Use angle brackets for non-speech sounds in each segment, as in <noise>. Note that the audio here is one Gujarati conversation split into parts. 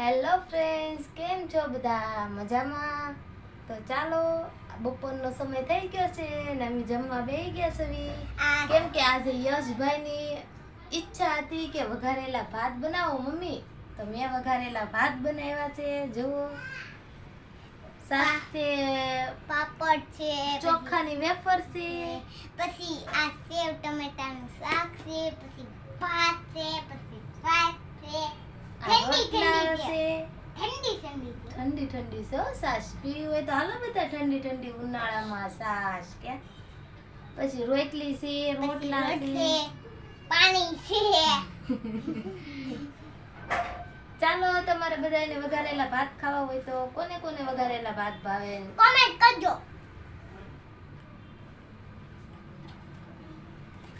હેલો ફ્રેન્ડ્સ કેમ છો બધા? મજામાં? તો ચાલો બપોરનો સમય થઈ ગયો છે ને અમે જમવા બેસી ગયા છે કેમ કે આજે યશભાઈની ઈચ્છા હતી કે વઘારેલા ભાત બનાવો મમ્મી. તો મેં વઘારેલા ભાત બનાવ્યા છે જુઓ. સાથે પાપડ છે ચોખાની વેફર છે. પછી આ સેવ ટમેટાનું શાક છે પછી ભાત છે પછી ભાત છે આ ઠંડી રોટલા ઠંડી ઠંડી ઠંડી છે સાસ. પીવી હોય તો હાલો બધા ઠંડી ઠંડી ઉનાળામાં સાસ કે. પછી રોટલી છે રોટલા છે. છે પાણી છે. ચાલો તમારે બધાને વઘારેલા ભાત ખાવા હોય તો કોને કોને વઘારેલા ભાત ભાવે? કોમેન્ટ કરજો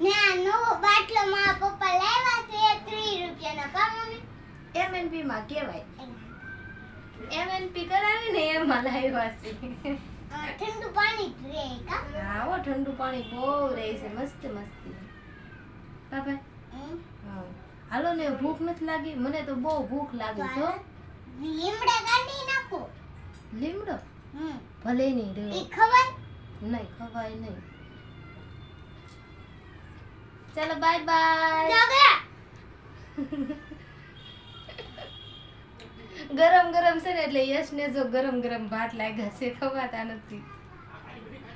ને આ નવો બાટલો મારા પપ્પા લાવ્યા છે ત્રીસ રૂપિયાનો કા મમ્મી એમએનપી માં કહેવાય. એમએનપી કરાવીને એમાં લાવ્યા છે. ઠંડુ પાણી જ કા? હા ઓ ઠંડુ પાણી બહુ રહે છે મસ્ત મસ્તી. બાબા હા. હાલો ને ભૂખ નથી લાગી? મને તો બહુ ભૂખ લાગી છો. લીમડા કાઢી નાખો. લીમડો? હમ. ભલે નહીં રે એ ખવાય? નહીં ખવાય નહીં. ચાલો બાય બાય <laughs> ગરમ ગરમ છે ને એટલે યશને જો ગરમ ગરમ ભાત લાગ્યા છે ખવાતા નથી.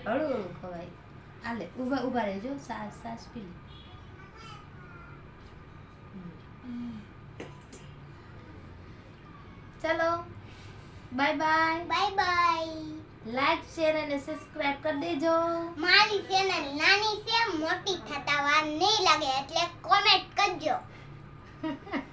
હળવું હળવું ખવાય. હાલે ઊભા ઊભા રહેજો. સાસ સાસ પી લે. ચાલો bye bye. Bye bye. Like share અને સબસ્ક્રાઇબ કરી દેજો. મારી ચેનલ નાની છે મોટી થતા વાર નહીં લાગે એટલે કોમેન્ટ કરજો. <laughs>